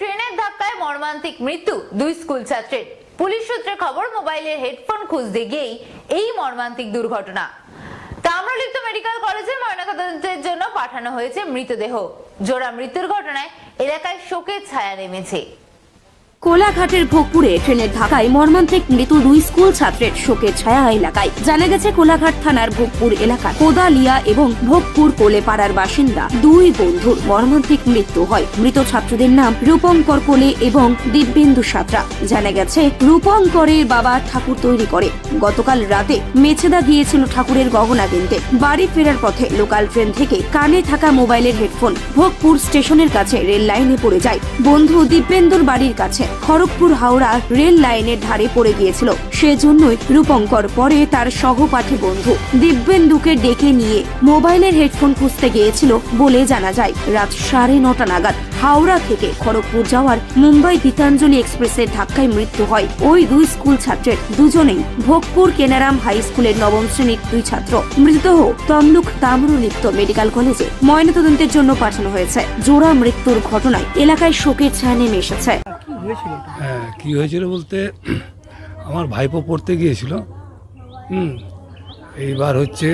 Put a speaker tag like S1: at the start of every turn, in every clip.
S1: ট্রেনের ধাক্কায় মর্মান্তিক মৃত্যু দুই স্কুল ছাত্রের পুলিশ সূত্রে খবর মোবাইলের হেডফোন খুঁজতে গিয়েই এই মর্মান্তিক দুর্ঘটনা তাম্রলিপ্ত মেডিকেল কলেজের ময়নাতদন্তের জন্য পাঠানো হয়েছে মৃতদেহ জোড়া মৃত্যুর ঘটনায় এলাকায় শোকের ছায়া নেমেছে কোলাঘাটের ভোগপুরে ট্রেনের ধাক্কায় মর্মান্তিক মৃত দুই স্কুল ছাত্রের শোকের ছায়া এলাকায় জানা গেছে কোলাঘাট থানার ভোগপুর এলাকা কোদালিয়া এবং ভোগপুর কোলেপাড়ার বাসিন্দা দুই বন্ধুর মর্মান্তিক মৃত্যু হয় মৃত ছাত্রদের নাম রূপঙ্কর কোলে এবং দিব্যেন্দু সাঁতরা জানা গেছে রূপঙ্করের বাবা ঠাকুর তৈরি করে গতকাল রাতে মেছেদা গিয়েছিল ঠাকুরের গহনা কিনতে বাড়ি ফেরার পথে লোকাল ট্রেন থেকে কানে থাকা মোবাইলের হেডফোন ভোগপুর স্টেশনের কাছে রেল লাইনে পড়ে যায় বন্ধু দিব্যেন্দুর বাড়ির কাছে খড়গপুর হাওড়া রেল লাইনের ধারে পড়ে গিয়েছিল সেজন্যই রূপঙ্কর পরে তার সহপাঠী বন্ধু দিব্যেন্দুকে ডেকে নিয়ে মোবাইলের হেডফোন খুঁজতে গিয়েছিল বলে জানা যায় রাত সাড়ে নটা নাগাদ হাওড়া থেকে খড়গপুর যাওয়ার মুম্বাই গীতাঞ্জলি এক্সপ্রেসের ধাক্কায় মৃত্যু হয় ওই দুই স্কুল ছাত্রের দুজনেই ভোগপুর কেনারাম হাই স্কুলের নবম শ্রেণীর দুই ছাত্র মৃতদেহ তমলুক তাম্রলিপ্ত মেডিকেল কলেজে ময়নাতদন্তের জন্য পাঠানো হয়েছে জোড়া মৃত্যুর ঘটনায় এলাকায় শোকের ছায় নেমে এসেছে
S2: হয়েছিল হ্যাঁ কী হয়েছিল বলতে আমার ভাইপো পড়তে গিয়েছিল হুম এইবার হচ্ছে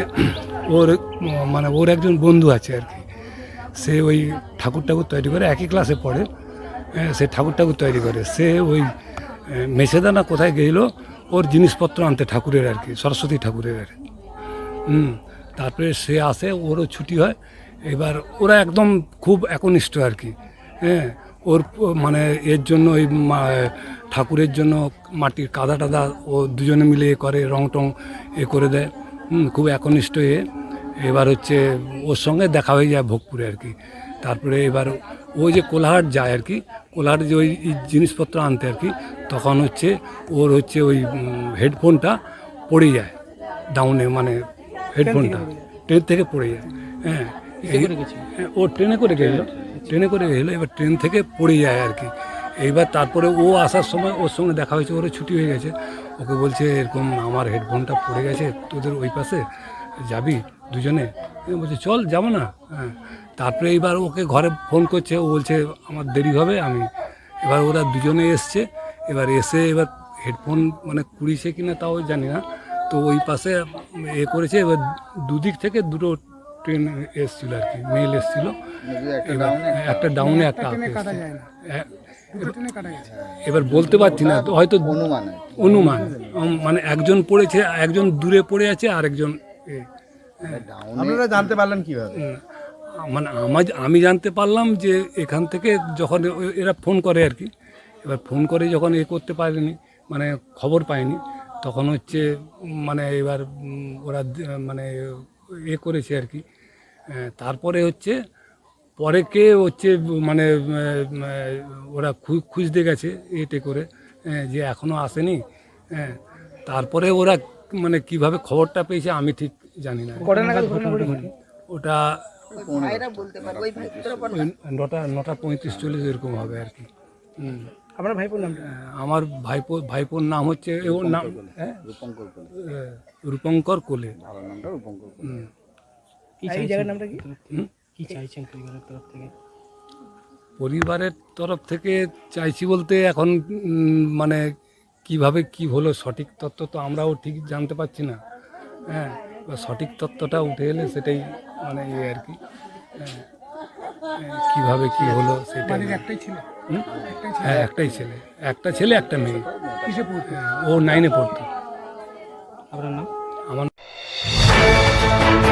S2: ওর মানে ওর একজন বন্ধু আছে আর কি সে ওই ঠাকুর ঠাকুর তৈরি করে একই ক্লাসে পড়ে হ্যাঁ, সে ঠাকুর ঠাকুর তৈরি করে সে ওই মেসেদানা কোথায় গেছিলো ওর জিনিসপত্র আনতে ঠাকুরের আর কি সরস্বতী ঠাকুরের আর হুম তারপরে সে আসে ওরও ছুটি হয় এবার ওরা একদম খুব একনিষ্ঠ আর কি হ্যাঁ ওর মানে এর জন্য ওই ঠাকুরের জন্য মাটির কাদা টাদা ও দুজনে মিলে এ করে রং টং এ করে দেয় খুব একনিষ্ঠ এ এবার হচ্ছে ওর সঙ্গে দেখা হয়ে যায় ভোগপুরে আর কি তারপরে এবার ও যে কোলাহাট যায় আর কি কোলাহাট যে ওই জিনিসপত্র আনতে আর কি তখন হচ্ছে ওর হচ্ছে ওই হেডফোনটা পড়ে যায় ডাউনে মানে হেডফোনটা ট্রেন থেকে পড়ে যায় হ্যাঁ, হ্যাঁ ও ট্রেনে করে গেছিল ট্রেনে করে এলো এবার ট্রেন থেকে পড়ে যায় আর কি এইবার তারপরে ও আসার সময় ওর সঙ্গে দেখা হয়েছে ওরও ছুটি হয়ে গেছে ওকে বলছে এরকম আমার হেডফোনটা পড়ে গেছে তোদের ওই পাশে যাবি দুজনে বলছে চল যাবো না হ্যাঁ তারপরে এইবার ওকে ঘরে ফোন করছে ও বলছে আমার দেরি হবে আমি এবার ওরা দুজনে এসছে এবার এসে এবার হেডফোন মানে কুড়িছে কিনা তাও জানি না তো ওই পাশে এ করেছে এবার দুদিক থেকে দুটো ট্রেন এসেছিল আর কি মেল এসেছিল একটা ডাউনে একটা এবার বলতে পারছি না তো হয়তো অনুমান মানে একজন পড়েছে একজন দূরে পড়ে আছে আরেকজন
S3: আপনারা জানতে পারলেন কীভাবে
S2: মানে আমার আমি জানতে পারলাম যে এখান থেকে যখন এরা ফোন করে আর কি এবার ফোন করে যখন এ করতে পারেনি মানে খবর পায়নি তখন হচ্ছে মানে এবার ওরা মানে এ করেছে আর কি হ্যাঁ, তারপরে হচ্ছে পরে কে হচ্ছে মানে ওরা খুঁজতে গেছে এতে করে হ্যাঁ, যে এখনও আসেনি হ্যাঁ, তারপরে ওরা মানে কিভাবে খবরটা পেয়েছে আমি ঠিক জানি না ওটা নটা নটা পঁয়ত্রিশ চল্লিশ এরকম হবে আর কি আমার ভাইপোর নাম আমার ভাইপো ভাইপোর নাম হচ্ছে ওর নাম রূপঙ্কর কোলে রূপঙ্কর কোলে পরিবারের তরফ থেকে চাইছি বলতে এখন মানে কিভাবে কি হলো সঠিক তত্ত্ব তো আমরাও ঠিক জানতে পারছি না হ্যাঁ সঠিক তত্ত্বটা উঠে এলে সেটাই মানে ইয়ে আর কি হ্যাঁ, কিভাবে কি হলো সেটা একটাই ছেলে হ্যাঁ একটাই ছেলে একটা ছেলে একটা মেয়ে ও নাইনে পড়তো আপনার নাম আমার